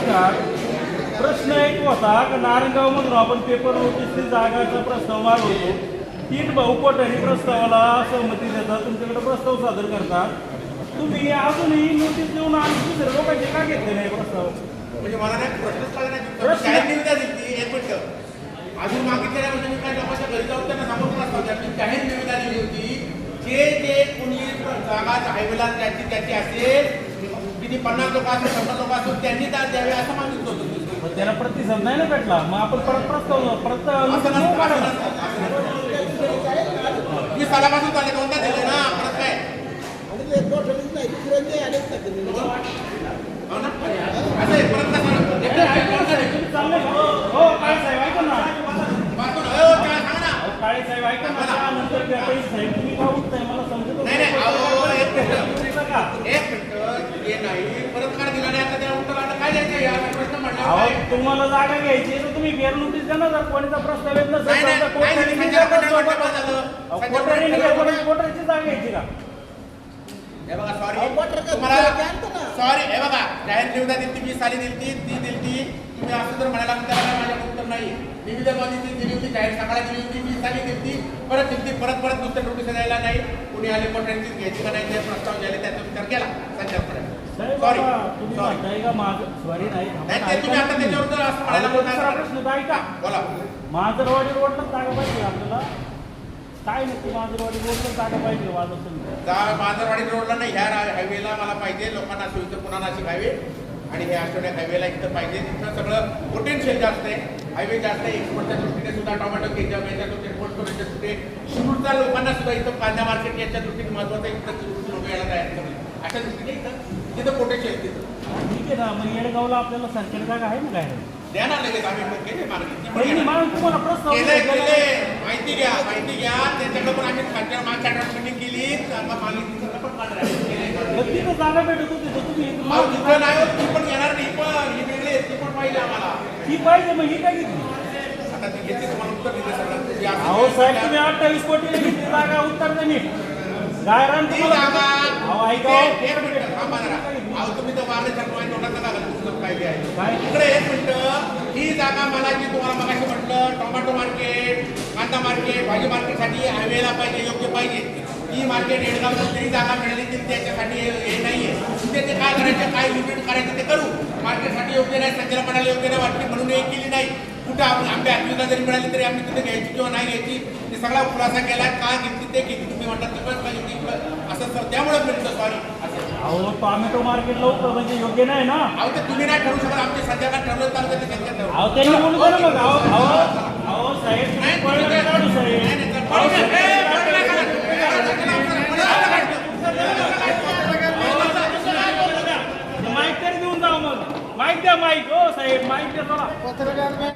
नमस्कार. प्रश्न एक होता का नारायणगाव मधून आपण पेपर नोटीसची जागाचा प्रस्ताव मागवतो. तीन भाऊ कोठारी प्रस्तावाला सहमती देतात तुमच्याकडे प्रस्ताव सादर करतात. तुम्ही अजूनही नोटीस देऊन आणि दुसऱ्या लोकांचे का घेतले नाही प्रस्ताव? म्हणजे मला नाही प्रश्नच कळला नाही. प्रश्न- जाहीर निविदा दिली एक मिनिट. अजून मागितलेल्या म्हणजे मी काय लोकांच्या घरी जाऊन त्यांना सांगून प्रस्ताव द्या. मी जाहीर निविदा दिली होती जे जे कोणी जागा हायवेला त्याची त्याची असेल किती पन्नास लोक असेल शंभर लोक असेल त्यांनी दाद द्यावे असं मागितलं होतं. पण त्याला प्रतिसाद नाही ना भेटला मग आपण परत प्रस्ताव परत असं सालापासून चालले दिले ना परत काय हो ना? असं आहे, परत कसं? एकदा ऐकून घ्या. तुम्ही चालले का? हो काळे साहेब ऐका ना वाचून, हो, काय सांगा ना अहो, काळे साहेब ऐका ना त्यानंतर काही साहेब तुम्ही का उठताय मला समजत नाही, नाही, अहो, एक मिनिट. हे नाही परत तुम्हाला जागा घ्यायची तर तुम्ही फेर नोटीस द्या ना जर कोणीचा प्रस्ताव येत नसेल झालं? कोर्टाची जागा घ्यायची का? बघा सॉरी हे बघा जाहीर निविदा दिली मी साली दिली ती दिली तुम्ही असं जर म्हणायला माझ्या उत्तर नाही. निविदा माझी ती दिली होती जाहीर सकाळी दिली होती मी साली दिली परत दिली परत परत दुसऱ्या नोटीस द्यायला नाही. कुणी आले कोर्टाने घ्यायची का नाही ते प्रस्ताव द्यायला त्याचा विचार केला. संजय साहेब सॉरी बोला. माजरवाडी रोडला जागा पाहिजे आपल्याला. काय नक्की माजरवाडी रोडला जागा पाहिजे मांजरवाडी रोडला नाही ह्या हायवेला मला पाहिजे लोकांना सोयीचं पुन्हा नाशिक हायवे आणि हे आठवड्या हायवेला इथं पाहिजे. तिथं सगळं पोटेन्शियल जास्त आहे. हायवे जास्त आहे एक्सपोर्टच्या दृष्टीने सुद्धा टोमॅटो घ्यायच्या याच्या दृष्टीने कोल्ड स्टोरेजच्या दृष्टीने शिरूरच्या लोकांना सुद्धा इथं कांदा मार्केट याच्या दृष्टीने महत्वाचं आहे. इथं लोक यायला तयार तिथं पोटेन्शियल तिथं. ठीक आहे ना. मग येडगावला आपल्याला सरकारी जागा आहे ना काय? द्या ना लगेच आम्ही केले पण तुम्हाला दिला. केलंय माहिती घ्या माहिती घ्या. त्याच्याकडे पण आम्ही खात्या मागच्या आठवड्यात मीटिंग केली मागितली पण तिथं जागा भेटत होती तर तुम्ही इथं अहो, मला तिथं नाही होत, ती पण येणार नाही. पण ही वेगळी ती पण पाहिजे आम्हाला. ती पाहिजे मग ही काय घेतली? आता ती तुम्हाला उत्तर दिलं सगळं. अहो साहेब केलं. तुम्ही अठ्ठावीस कोटी जागा उत्तर नीट गायरान ती ते- तुम्ही तर कागद पुस्तक पाहिजे आहे. काय? इकडे एक मिनिट. ही जागा मला जी तुम्हाला मगाशी म्हटलं टोमॅटो मार्केट कांदा मार्केट भाजी मार्केटसाठी हायवेला पाहिजे योग्य पाहिजे. ही मार्केट येडगावला जरी जागा मिळाली तरी त्याच्यासाठी हे हे नाहीये. तिथे ते काय करायचं काय युनिट करायचं ते करू. मार्केटसाठी योग्य नाही म्हणायला योग्य नाही वाटली म्हणून हे केली नाही. कुठं आपण आंबे आत्मीला जरी मिळाली तरी आम्ही तिथे घ्यायची किंवा नाही घ्यायची. ते सगळा खुलासा केला का घेतली ते घेतली. तुम्ही म्हणतात तिकडंच पाहिजे तिकडं असं सर त्यामुळे मिळतं सॉरी अहो टोमॅटो मार्केटला उत्तर म्हणजे योग्य नाही ना? अहो ते तुम्ही नाही ठरवू शकत आमचे संध्याकाळ ठरवलं तर ते त्यांच्या ठरवलं. अहो त्यांनी बोलू द्या ना मग. अहो अहो अहो साहेब तुम्ही पळलं काढू साहेब. अहो, साहेब. माईक तरी देऊन जाऊ मग. माईक द्या माईक हो साहेब माईक द्या चला